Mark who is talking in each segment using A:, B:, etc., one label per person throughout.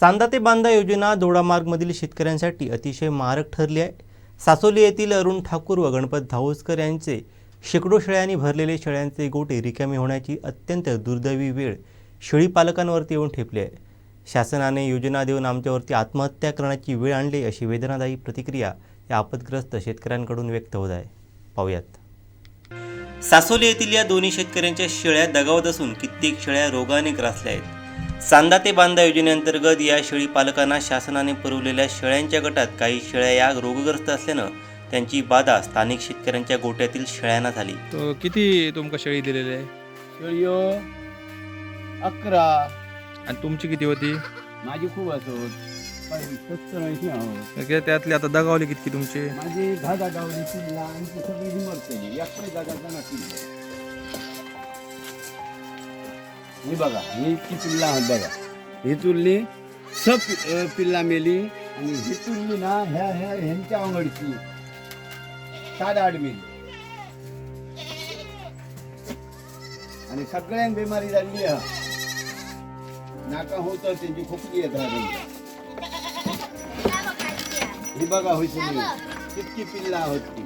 A: चांदा ते बांदा योजना दोडामार्गमधील शेतकऱ्यांसाठी अतिशय मारक ठरली आहे. सासोली येथील अरुण ठाकूर व गणपत धावसकर यांचे शेकडो शेळ्यांनी भरलेले शेळ्यांचे गोटे रिकामी होण्याची अत्यंत दुर्दैवी वेळ शेळी पालकांवरती येऊन ठेपली आहे. शासनाने योजना देऊन आमच्यावरती आत्महत्या करण्याची वेळ आणली अशी वेदनादायी प्रतिक्रिया या आपदग्रस्त शेतकऱ्यांकडून व्यक्त होत आहे. पाहूयात. सासोली येथील या दोन्ही शेतकऱ्यांच्या शेळ्या दगावत असून कित्येक शेळ्या रोगाने ग्रासल्या आहेत. चांदा ते बांदा योजनेअंतर्गत या शेळी पालकांना शासनाने पुरवलेल्या शेळ्यांच्या गटात काही शेळ्या या रोगग्रस्त असल्यानं त्यांची बाधा स्थानिक शेतकऱ्यांच्या गोट्यातील शेळ्यांना झाली.
B: तो किती तुमका शेळी दिलेली आहे?
C: शेळयो अकरा.
B: आणि तुमची किती होती?
C: माझी खूप सत्तर ऐंशी आहोत
B: त्या- त्यातली आता दगावली कितकी तुमची?
C: माझी दहा दादावली पिल्ला आणि ती सगळी मरतली ही बघा ही इतकी पिल्ला आहेत बघा. ही तुरली सब पिल्ला मेली आणि ही तुरली ना ह्या ह्या ह्यांच्या अंगडची. सात आड मेली आणि सगळ्यांक बिमारी झाली हा नाका होत त्यांची खोकली येत राहते ही बघा होई सगळी कितकी पिल्ला आहोत ती.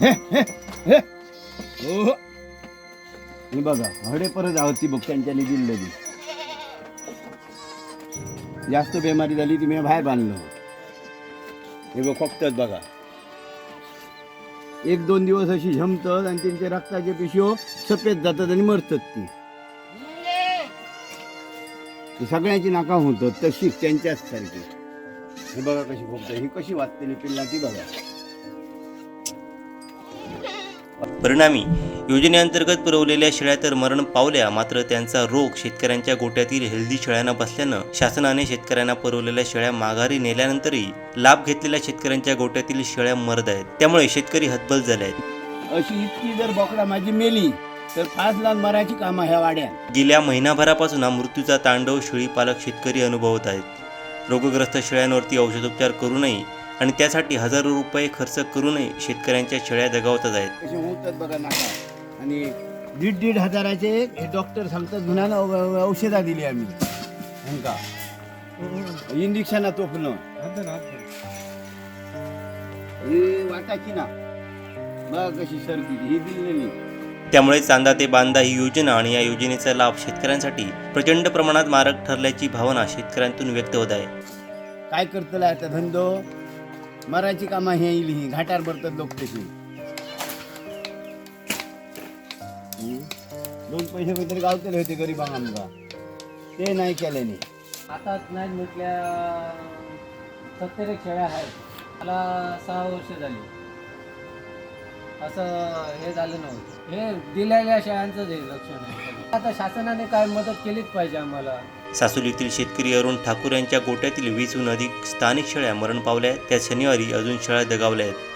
C: हे, हे, हे. हो. हे बघा हडे परत आहोत ती बघ त्यांच्यानी दिलेली जास्त बेमारी झाली ती मी बाहेर बांधलं. हे बघ फक्तच बघा. एक दोन दिवस अशी झमतात आणि त्यांचे रक्ताचे पिशव सफेद जातात आणि मरतात ती. सगळ्यांची नाका होतात तशीच त्यांच्याच सारखी. हे बघा कशी खोकतात ही कशी वाचतेली पिल्ला ती बघा.
A: परिणामी योजनेअंतर्गत पुरवलेल्या शेळ्या तर मरण पावल्या मात्र त्यांचा रोग शेतकऱ्यांच्या गोट्यातील हेल्दी शेळ्यांना बसल्यानं शासनाने शेतकऱ्यांना पुरवलेल्या शेळ्या माघारी नेल्यानंतरही लाभ घेतलेल्या शेतकऱ्यांच्या गोट्यातील शेळ्या मरत आहेत. त्यामुळे शेतकरी हतबल झाले आहेत.
C: अशी इतकी जर बोकडा माझी मेली तर पाच लाख मराठी कामं ह्या वाड्यात.
A: गेल्या महिनाभरापासून हा मृत्यूचा तांडव शेळी पालक शेतकरी अनुभवत आहेत. रोगग्रस्त शेळ्यांवरती औषधोपचार करूनही आणि त्यासाठी हजारो रुपये खर्च करूनही शेतकऱ्यांच्या शेळ्या दगावतच आहेत.
C: आणि दीड दीड हजाराचे हे डॉक्टर सांगतात गुन्हा औषधा दिली आम्ही. ह्यांका इंजेक्शना तोपलं ही वाटाची ना. बघा कशी सर्दी ही दिलेली.
A: त्यामुळे चांदा ते बांदा ही योजना आणि या योजनेचा लाभ शेतकऱ्यांसाठी प्रचंड प्रमाणात मारक ठरल्याची भावना शेतकऱ्यांतून व्यक्त होत आहे.
C: काय करतला आता धंदो? मराठी कामा हे येईल ही घाटार भरतात लोक तशी दोन पैसे काहीतरी गावतले होते गरीबांना. आमचा ते नाही केल्याने
D: आता नाही म्हटल्या सत्तर एक शेळ्या आहेत मला सहा वर्ष झाली. असं हे झालं नव्हतं. हे दिलेल्या शेळ्यांचंच हे लक्षण आहे. आता शासनाने काय मदत केलीच पाहिजे आम्हाला.
A: सासुलीतील शेतकरी अरुण ठाकूर यांच्या गोट्यातील वीसहून अधिक स्थानिक शेळ्या मरण पावल्या आहेत. त्या शनिवारी अजून शेळ्या दगावल्या आहेत.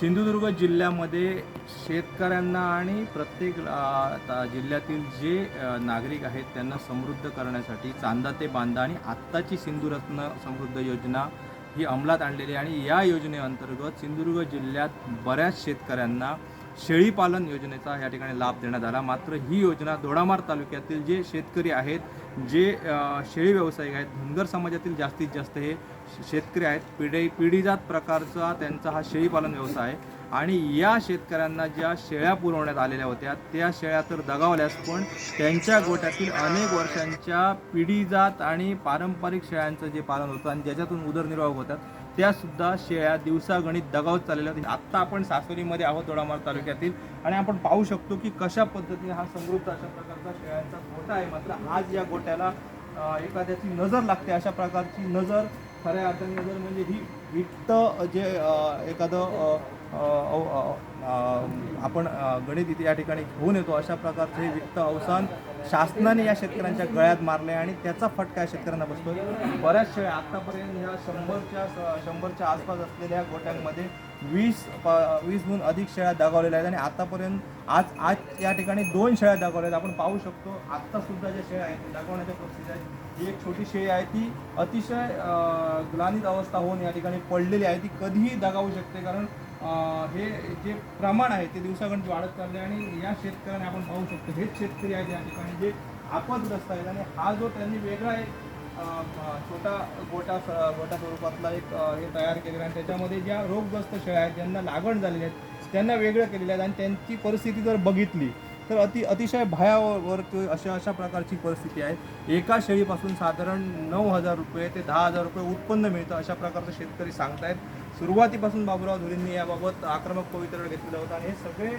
B: सिंधुदुर्ग जिल्ह्यामध्ये शेतकऱ्यांना आणि प्रत्येक जिल्ह्यातील जे नागरिक आहेत त्यांना समृद्ध करण्यासाठी चांदा ते बांधा आणि आत्ताची सिंधुरत्न समृद्ध योजना ही अंमलात आणलेली आहे. आणि या योजनेअंतर्गत सिंधुदुर्ग जिल्ह्यात बऱ्याच शेतकऱ्यांना शेळीपालन योजनेचा या ठिकाणी लाभ देण्यात आला. मात्र ही योजना दोडामार तालुक्यातील जे शेतकरी आहेत जे शेळी व्यावसायिक आहेत धनगर समाजातील जास्तीत जास्त हे शेतकरी आहेत. पिढी पिढीजात प्रकारचा त्यांचा हा शेळीपालन व्यवसाय आहे. आणि या शेतकऱ्यांना ज्या शेळ्या पुरवण्यात आलेल्या होत्या त्या शेळ्या तर दगावल्यास पण त्यांच्या गोट्यातील अनेक वर्षांच्या पिढीजात आणि पारंपरिक शेळ्यांचं जे पालन होतं आणि ज्याच्यातून उदरनिर्वाह होतात त्यासुद्धा शेळ्या दिवसागणित दगावत चाललेल्या होत्या. आत्ता आपण सासवलीमध्ये आहोत दोडामार तालुक्यातील आणि आपण पाहू शकतो की कशा पद्धतीने हा समृद्ध अशा प्रकारचा शेळ्यांचा गोठा आहे. मात्र आज या गोट्याला एखाद्याची नजर लागते. अशा प्रकारची नजर खऱ्या अर्थाने जर म्हणजे ही वित्त जे एखादं आपण गणित इथे या ठिकाणी घेऊन येतो अशा प्रकारचे हे वित्त अवसान शासनाने या शेतकऱ्यांच्या गळ्यात मारले आणि त्याचा फटका या शेतकऱ्यांना बसतोय. बऱ्याच शेळ्या आतापर्यंत ह्या शंभरच्या शंभरच्या आसपास असलेल्या गोट्यांमध्ये वीस प- वीसहून अधिक शेळ्या दाखवलेल्या आहेत आणि आतापर्यंत आज आज या ठिकाणी दोन शेळ्या दाखवल्या आहेत. आपण पाहू शकतो आत्ता सुद्धा ज्या शेळ्या आहेत दाखवण्याच्या परिस्थिती आहेत. ही एक छोटी शेळी आहे. ती अतिशय ग्लानित अवस्था होऊन या ठिकाणी पडलेली आहे. ती कधीही दगावू शकते कारण हे जे प्रमाण आहे ते दिवसागणित वाढत चालले आणि या शेतकऱ्याने आपण पाहू शकतो हेच शेतकरी आहेत या ठिकाणी जे आपदग्रस्त आहेत. आणि हा जो त्यांनी वेगळा एक छोटा गोटा गोटा स्वरूपातला एक हे तयार केलेला आहे. आणि त्याच्यामध्ये ज्या रोगग्रस्त शेळ्या आहेत ज्यांना लागण झालेली आहेत त्यांना वेगळं केलेलं आहे. आणि त्यांची परिस्थिती जर बघितली तर अति अतिशय भयावर अशा अशा प्रकारची परिस्थिती आहे. एका शेळीपासून साधारण नऊ हजार रुपये ते दहा हजार रुपये उत्पन्न मिळतं अशा प्रकारचं शेतकरी सांगतायत. सुरुवातीपासून बाबुराव धुरींनी याबाबत आक्रमक पवित्रा घेतलेलं होतं आणि हे सगळे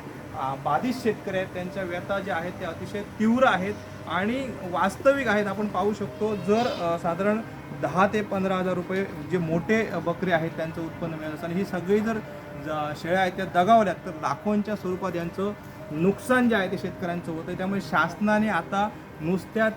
B: बाधित शेतकरी आहेत. त्यांच्या व्यथा ज्या आहेत त्या अतिशय तीव्र आहेत आणि वास्तविक आहेत. आपण पाहू शकतो जर साधारण दहा ते पंधरा हजार रुपये जे मोठे बकरे आहेत त्यांचं उत्पन्न मिळत असताना ही सगळी जर ज- शेळ्या आहेत त्या दगावल्यात तर लाखोंच्या स्वरूपात यांचं नुकसान जे आहे ते शेतकऱ्यांचं होतं त्यामुळे शासनाने आता नुसत्या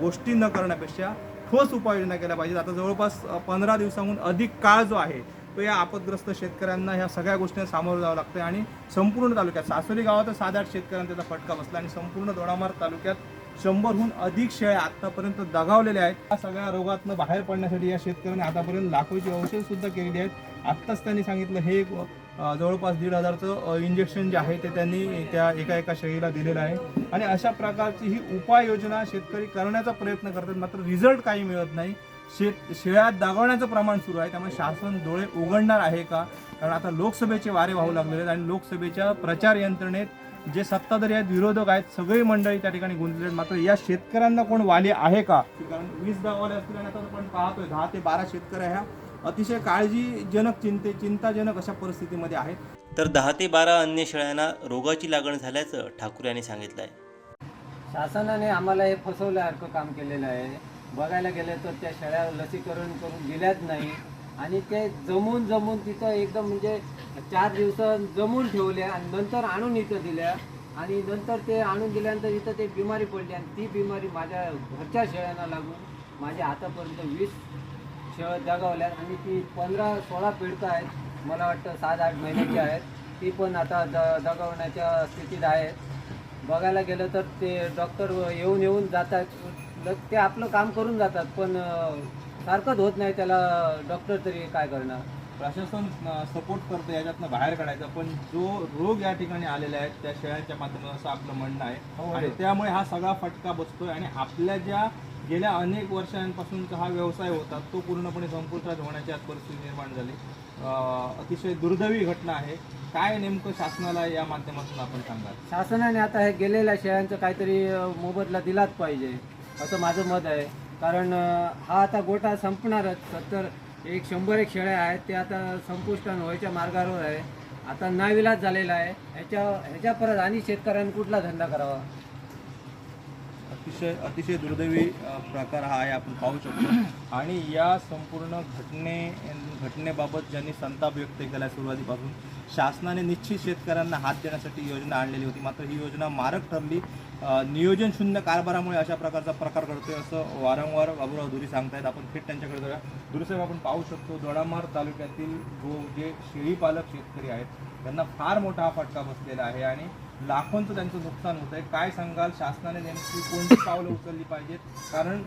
B: गोष्टी न करण्यापेक्षा ठोस उपाययोजना केल्या पाहिजेत. आता जवळपास पंधरा दिवसाहून अधिक काळ जो आहे तो या आपदग्रस्त शेतकऱ्यांना ह्या सगळ्या गोष्टींना सामोरं जावं लागतं आणि संपूर्ण तालुक्यात सासरी गावात सात आठ शेतकऱ्यांना त्याचा फटका बसला आणि संपूर्ण दोडामार तालुक्यात शंभरहून अधिक शेळ्या आतापर्यंत दगावलेल्या आहेत. या सगळ्या रोगातनं बाहेर पडण्यासाठी या शेतकऱ्यांनी आतापर्यंत लाखोची औषधसुद्धा केलेली आहेत. आत्ताच त्यांनी सांगितलं हे एक, जवळपास दीड हजारचं इंजेक्शन जे आहे ते त्यांनी त्या एका एका शेळीला दिलेलं आहे. आणि अशा प्रकारची ही उपाययोजना शेतकरी करण्याचा प्रयत्न करतात. मात्र रिझल्ट काही मिळत नाही. शेत शेळ्यात दागवण्याचं प्रमाण सुरू आहे. त्यामुळे शासन डोळे उघडणार आहे का? कारण आता लोकसभेचे वारे वाहू लागलेले आहेत आणि लोकसभेच्या प्रचार यंत्रणेत जे सत्ताधारी आहेत विरोधक आहेत सगळी मंडळी त्या ठिकाणी गुंतलेली आहेत. मात्र या शेतकऱ्यांना कोण वाले आहे का? कारण वीस गाववाले असतील आणि आता आपण पाहतोय दहा ते बारा शेतकऱ्या ह्या अतिशय काळजीजनक चिंते चिंताजनक अशा परिस्थितीमध्ये आहेत
A: तर दहा ते बारा अन्य शेळ्यांना रोगाची लागण झाल्याचं ठाकूर यांनी सांगितलं आहे
D: शासनाने आम्हाला हे फसवल्यासारखं काम केलेलं आहे. बघायला गेलं तर त्या शेळ्या लसीकरण करून दिल्याच नाही. आणि ते जमून जमून तिथं एकदम म्हणजे चार दिवस जमून ठेवल्या आणि नंतर आणून इथं दिल्या. आणि नंतर ते आणून दिल्यानंतर इथं ते बिमारी पडली आणि ती बिमारी माझ्या घरच्या शेळ्यांना लागून माझ्या हातापर्यंत वीस शेळ दगावल्यात आणि ती पंधरा सोळा पिळतं आहेत. मला वाटतं सात आठ महिन्याची आहेत. ती पण आता द दगावण्याच्या स्थितीत आहेत. बघायला गेलं तर ते डॉक्टर येऊन येऊन जातात. ते आपलं काम करून जातात पण सारखंच होत नाही त्याला डॉक्टर तरी काय करणार?
B: प्रशासन सपोर्ट करतं याच्यातनं बाहेर काढायचा. पण जो रोग या ठिकाणी आलेले आहेत त्या शेळ्यांच्या माध्यमातून असं आपलं म्हणणं आहे. आणि त्यामुळे हा सगळा फटका बसतोय आणि आपल्या ज्या गेल्या अनेक वर्षांपासूनचा हा व्यवसाय होता तो पूर्णपणे संपुष्टात होण्याची आज परिस्थिती निर्माण झाली. अतिशय दुर्दैवी घटना आहे. काय नेमकं शासनाला या माध्यमातून आपण सांगाल?
D: शासनाने आता हे गेलेल्या शेळ्यांचं काहीतरी मोबदला दिलाच पाहिजे असं माझं मत आहे. कारण हा आता गोटा संपणारच. सत्तर एक शंभर एक शेळ्या आहेत ते आता संपुष्टान व्हायच्या मार्गावर आहे. आता नाविलाज झालेला आहे. ह्याच्या ह्याच्या परत आणि शेतकऱ्यांनी कुठला धंदा करावा?
B: अतिशय अतिशय दुर्दैवी प्रकार हा आहे आपण पाहू शकतो. आणि या संपूर्ण घटने घटनेबाबत ज्यांनी संताप व्यक्त केला सुरुवातीपासून शासनाने निश्चित शेतकऱ्यांना हात देण्यासाठी योजना आणलेली होती. मात्र ही योजना मारक ठरली. नियोजनशून्य नियोजन शून्य कारभारामुळे अशा प्रकारचा प्रकार घडतोय असं वारंवार बाबूराव धुरी सांगतायत. आपण थेट त्यांच्याकडे जाऊया. दुरुसाहेब आपण पाहू शकतो दोडामार तालुक्यातील गो जे शेळीपालक शेतकरी आहेत त्यांना फार मोठा हा फटका बसलेला आहे. आणि लाखोंचं त्यांचं नुकसान होत आहे काय सांगाल? शासनाने नेमकी कोणती पावलं उचलली पाहिजेत? कारण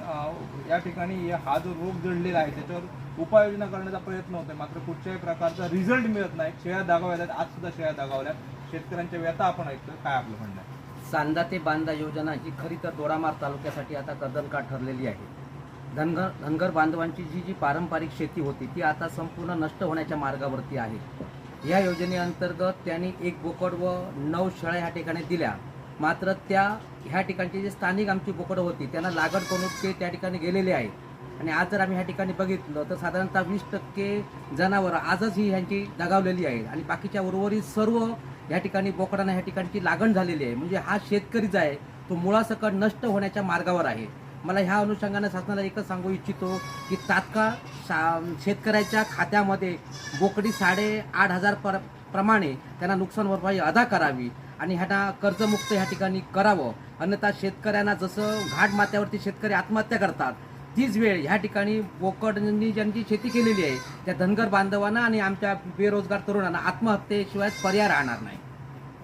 B: या ठिकाणी हा जो रोग जडलेला आहे त्याच्यावर उपाययोजना करण्याचा प्रयत्न होतोय. मात्र कुठच्याही प्रकारचा रिझल्ट मिळत नाही. शेळ्या दागावल्या आज सुद्धा शेळ्या दागावल्या शेतकऱ्यांच्या व्यथा आपण ऐकतोय. काय आपलं म्हणणं आहे?
E: सांदा ते बांधा योजना ही खरी तर दोडामार तालुक्यासाठी आता कदनका ठरलेली आहे. धनगर धनगर बांधवांची जी जी पारंपरिक शेती होती ती आता संपूर्ण नष्ट होण्याच्या मार्गावरती आहे. या योजनेअंतर्गत त्यांनी एक बोकड व नऊ शेळ्या ह्या ठिकाणी दिल्या. मात्र त्या ह्या ठिकाणची जे स्थानिक आमची बोकडं होती त्यांना लागण करून ते त्या ठिकाणी गेलेले आहेत आणि आज जर आम्ही ह्या ठिकाणी बघितलं तर साधारणतः वीस टक्के जनावरं आजच ही ह्यांची दगावलेली आहेत. आणि बाकीच्या उर्वरित सर्व या ठिकाणी बोकडांना ह्या ठिकाणची लागण झालेली आहे. म्हणजे हा शेतकरीच आहे तो मुळासकट नष्ट होण्याच्या मार्गावर आहे. मला ह्या अनुषंगाने शासनाला एकच सांगू इच्छितो की तात्काळ शा शेतकऱ्याच्या खात्यामध्ये बोकडी साडे आठ हजार पर प्रमाणे त्यांना नुकसान भरपाई अदा करावी आणि ह्यांना कर्जमुक्त ह्या ठिकाणी करावं. अन्यथा शेतकऱ्यांना जसं घाट माथ्यावरती शेतकरी आत्महत्या करतात तीच वेळ ह्या ठिकाणी बोकडनी ज्यांची शेती केलेली आहे त्या धनगर बांधवांना आणि आमच्या बेरोजगार तरुणांना आत्महत्येशिवाय पर्याय राहणार नाही.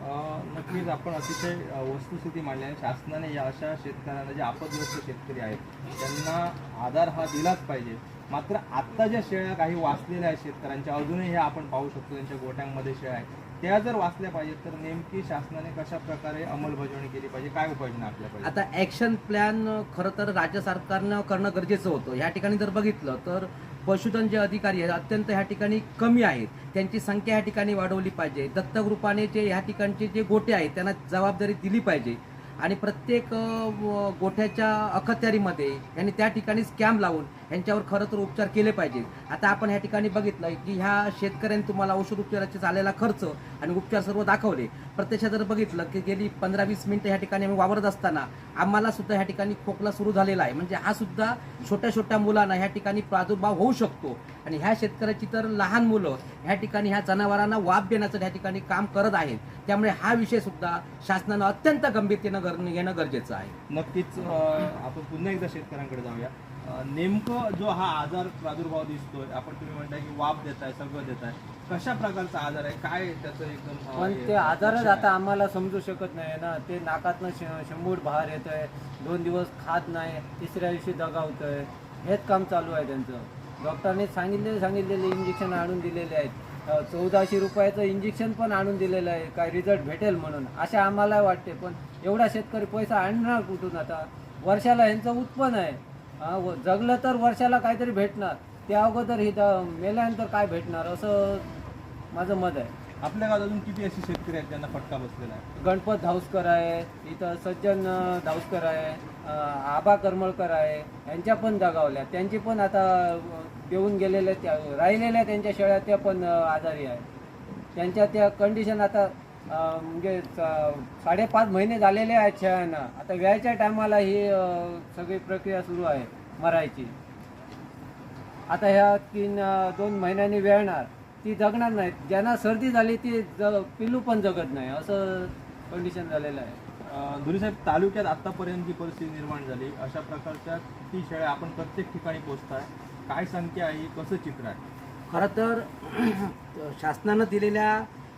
B: नक्कीच आपण अतिशय वस्तुस्थिती मांडली आणि शासनाने या अशा शेतकऱ्यांना जे आपदग्रस्त शेतकरी आहेत त्यांना आधार हा दिलाच पाहिजे. मात्र आत्ता ज्या शेळ्या काही वाचलेल्या आहेत शेतकऱ्यांच्या अजूनही हे आपण पाहू शकतो त्यांच्या गोट्यांमध्ये शेळ्या आहेत. त्या जर वाचल्या पाहिजेत तर नेमकी शासनाने कशा प्रकारे अंमलबजावणी केली पाहिजे? काय उपाययोजना आपल्याकडे?
E: आता ॲक्शन प्लॅन खरं तर राज्य सरकारनं करणं गरजेचं होतं. ह्या ठिकाणी जर बघितलं तर पशुधन जे अधिकारी आहेत अत्यंत ह्या ठिकाणी कमी आहेत. त्यांची संख्या ह्या ठिकाणी वाढवली पाहिजे. दत्तक रूपाने जे ह्या ठिकाणचे जे गोटे आहेत त्यांना जबाबदारी दिली पाहिजे. आणि प्रत्येक गोठ्याच्या अखत्यारीमध्ये यांनी त्या ठिकाणी कॅम्प लावून यांच्यावर खरं तर उपचार केले पाहिजेत आता आपण ह्या ठिकाणी बघितलं की ह्या शेतकऱ्यांनी तुम्हाला औषध उपचाराचे झालेला खर्च आणि उपचार सर्व दाखवले. प्रत्यक्षात जर बघितलं की गेली पंधरा वीस मिनिटं ह्या ठिकाणी आम्ही वावरत असताना आम्हाला सुद्धा ह्या ठिकाणी खोकला सुरू झालेला आहे. म्हणजे हा सुद्धा छोट्या छोट्या मुलांना ह्या ठिकाणी प्रादुर्भाव होऊ शकतो. आणि ह्या शेतकऱ्याची तर लहान मुलं ह्या ठिकाणी ह्या जनावरांना वाप देण्याचं ह्या ठिकाणी काम करत आहेत. त्यामुळे हा विषय सुद्धा शासनानं अत्यंत गंभीरतेनं घेणं गरजेचं आहे.
B: नक्कीच आपण पुन्हा एकदा शेतकऱ्यांकडे जाऊया. नेमकं जो हा आजार प्रादुर्भाव दिसतोय आपण तुम्ही म्हणताय की वाफ देत आहे सगळं देत आहे कशा प्रकारचा आजार आहे? काय त्याचं एकदम
D: पण ते आजारच
B: आहे?
D: आता आम्हाला समजू शकत नाही ना. ते नाकातनं श- शंभूड बाहेर येत आहे दोन दिवस खात नाही तिसऱ्या दिवशी दगावतंय हेच काम चालू आहे त्यांचं. डॉक्टरने सांगितले सांगितलेले इंजेक्शन आणून दिलेले आहेत. चौदाशे रुपयाचं इंजेक्शन पण आणून दिलेलं आहे. काय रिझल्ट भेटेल म्हणून. असे आम्हाला वाटते. पण एवढा शेतकरी पैसा आणणार कुठून आता? वर्षाला यांचं उत्पन्न आहे. जगलं तर वर्षाला काहीतरी भेटणार. त्या अगोदर इथं मेल्यानंतर काय भेटणार असं माझं मत आहे.
B: आपल्या गावात अजून किती असे शेतकरी आहेत ज्यांना फटका बसलेला आहे?
D: गणपत धावसकर आहे इथं सज्जन धावसकर आहे आबा करमळकर आहे यांच्या पण दगावल्या त्यांची पण आता देऊन गेलेल्या त्या राहिलेल्या त्यांच्या शेळ्या त्या पण आजारी आहे त्यांच्या त्या कंडिशन आता म्हणजे साडेपाच महिने झालेले आहेत शेळ्यांना आता व्यायच्या टायमाला ही सगळी प्रक्रिया सुरू आहे मरायची. आता ह्या तीन दोन महिन्यांनी वेळणार ती जगणार नाहीत. ज्यांना सर्दी झाली ती ज पिल्लू पण जगत नाही. असं कंडिशन झालेलं आहे.
B: धुरीसाहेब तालुक्यात आतापर्यंत जी परिस्थिती निर्माण झाली अशा प्रकारच्या किती शेळ्या आपण प्रत्येक ठिकाणी पोहोचताय. काय संख्या आहे कसं चित्र आहे
E: खरं तर शासनानं दिलेल्या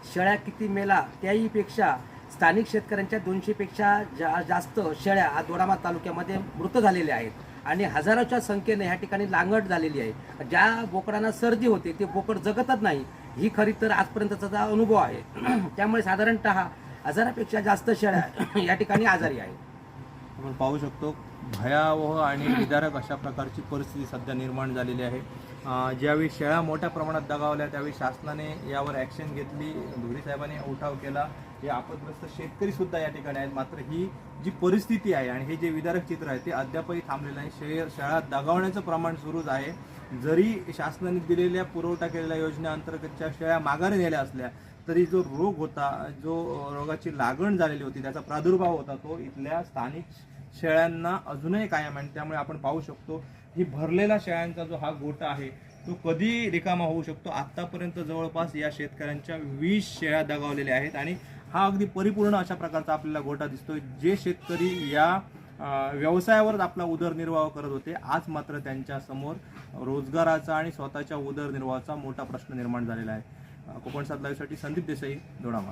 E: शेळ्या किती मेला त्याहीपेक्षा स्थानिक शेतकऱ्यांच्या दोनशेपेक्षा जा जास्त शेळ्या हा दोडामा तालुक्यामध्ये मृत झालेल्या आहेत. आणि हजारोच्या संख्येने ह्या ठिकाणी लांगट झालेली आहे. ज्या बोकडांना सर्दी होते ते बोकड जगतच नाही. ही खरी तर आजपर्यंतचा अनुभव आहे. त्यामुळे साधारणतः हजारापेक्षा जास्त शेळ्या या ठिकाणी आजारी आहेत.
B: आपण पाहू शकतो भयावह आणि विदारक अशा प्रकारची परिस्थिती सध्या निर्माण झालेली आहे. ज्यावेळी शेळ्या मोठ्या प्रमाणात दगावल्या त्यावेळी शासनाने यावर ॲक्शन घेतली धुरी साहेबांनी उठाव केला. हे आपदग्रस्त शेतकरी सुद्धा या ठिकाणी आहेत. मात्र ही जी परिस्थिती आहे आणि हे जे विदारक चित्र आहे ते अद्यापही थांबलेलं आहे शे शाळा दगावण्याचं प्रमाण सुरूच आहे. जरी शासनाने दिलेल्या पुरवठा केलेल्या योजनेअंतर्गतच्या शेळ्या माघारी नेल्या असल्या तरी जो रोग होता जो रोगाची लागण झालेली होती त्याचा प्रादुर्भाव होता तो इथल्या स्थानिक शेळ्यांना अजूनही कायम आहे आणि त्यामुळे आपण पाहू शकतो ही भरलेला शेळ्यांचा जो हा गोटा आहे तो कधी रिकामा होऊ शकतो? आत्तापर्यंत जवळपास या शेतकऱ्यांच्या वीस शेळ्या दगावलेल्या आहेत आणि हा अगदी परिपूर्ण अशा प्रकारचा आपल्याला गोटा दिसतोय जे शेतकरी या व्यवसायावर व्यवसायावरच आपला उदरनिर्वाह करत होते आज मात्र त्यांच्यासमोर रोजगाराचा आणि स्वतःच्या उदरनिर्वाहाचा मोठा प्रश्न निर्माण झालेला आहे. कोकण सात लाईव्हसाठी संदीप देसाई दोडामा